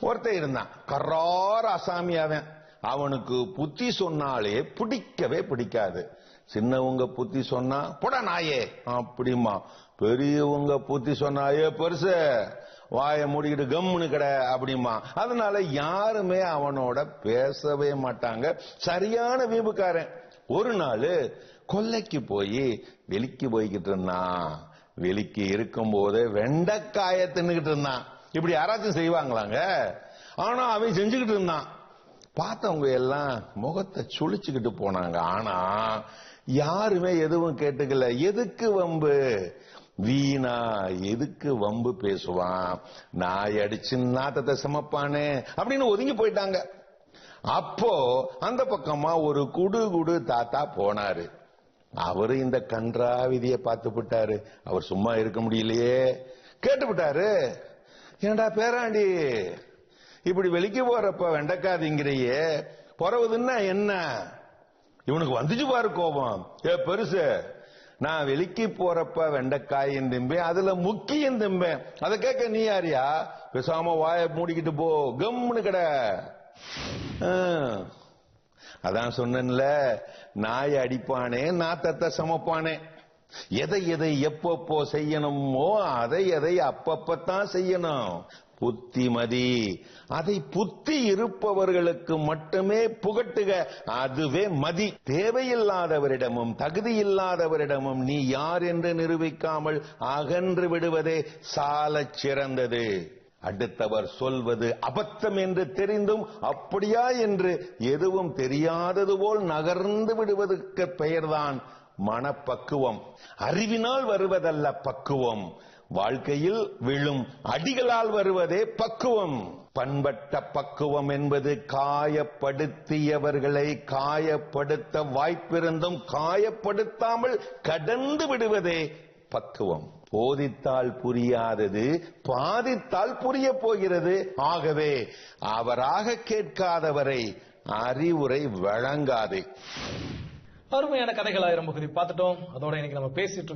ஒருத்தன் இருந்தான். கரார் அசாமி அவன் அவனுக்கு புத்தி சொன்னாலே பிடிக்கவே பிடிக்காது. சின்னவங்க புத்தி சொன்னா போடா நாயே. அப்படிமா பெரியவங்க புத்தி சொன்னாயே பெருசு வாயை மூடிக்கிட்டு கம்முன்னு கிட அப்படிமா அதனால யாருமே அவனோட பேசவே மாட்டாங்க. சரியான வீம்புக்காரன் ஒரு நாள் கொல்லைக்கு போய் வெளிக்கு போய்கிட்டு இருந்தான். வெளிக்கு இருக்கும் போது வெண்டைக்காய தின்னுகிட்டு இருந்தான். இப்படி யாராச்சும் செய்வாங்களாங்க? ஆனா அவன் செஞ்சுக்கிட்டு இருந்தான். பார்த்தவங்க எல்லாம் முகத்தை சுழிச்சுக்கிட்டு போனாங்க. ஆனா யாருமே எதுவும் கேட்டுக்கல. எதுக்கு வம்பு? வீணா எதுக்கு வம்பு பேசுவான்? நாய் அடிச்சு நாத்தத்தை சமப்பானே அப்படின்னு ஒதுங்கி போயிட்டாங்க. அப்போ அந்த பக்கமா ஒரு குடு குடு தாத்தா போனாரு. அவரு இந்த கன்றாவிதிய பார்த்து விட்டாரு அவர் சும்மா இருக்க முடியலையே. கேட்டு விட்டாரு ஏண்டா பேராண்டி? இப்படி வெளிக்கு போறப்ப வெண்டக்காதீங்கிறியே. பிறவுதுன்னா என்ன? இவனுக்கு வந்துச்சு பாரு கோபம். ஏ பெருசு நான் வெளிக்கு போறப்ப வெண்டைக்காயும் திம்பேன் அதுல முக்கியம் திம்பேன். அதை கேட்க நீ யாரியா? பேசாம வாய மூடிக்கிட்டு போ. கம்முன்னு கிட. அதான் சொன்னேன்ல நாய் அடிப்பானே நாத்தத்தை சமப்பானே. எதை எதை எப்பப்போ செய்யணுமோ அதை எதை அப்பப்பத்தான் செய்யணும். புத்திமதி. அதை புத்தி இருப்பவர்களுக்கு மட்டுமே புகட்டுக. அதுவே மதி. தேவையில்லாதவரிடமும் தகுதி இல்லாதவரிடமும் நீ யார் என்று நிரூபிக்காமல் அகன்று விடுவதே சால சிறந்தது. அடுத்தவர் சொல்வது அபத்தம் என்று தெரிந்தும் அப்படியா என்று எதுவும் தெரியாதது போல் நகர்ந்து விடுவதற்கு பெயர்தான் மனப்பக்குவம். அறிவினால் வருவதல்ல பக்குவம். வாழ்க்கையில் விழும் அடிகளால் வருவதே பக்குவம். பண்பட்ட பக்குவம் என்பது காயப்படுத்தியவர்களை காயப்படுத்த வாய்ப்பிருந்தும் காயப்படுத்தாமல் கடந்து விடுவதே பக்குவம். போதித்தால் புரியாதது பாதித்தால் புரிய போகிறது. ஆகவே அவராக கேட்காதவரை அறிவுரை வழங்காதே. அருமையான கதைகள் ஆயிரம் பகுதி பார்த்துட்டோம். அதோட இன்னைக்கு நம்ம பேசிட்டு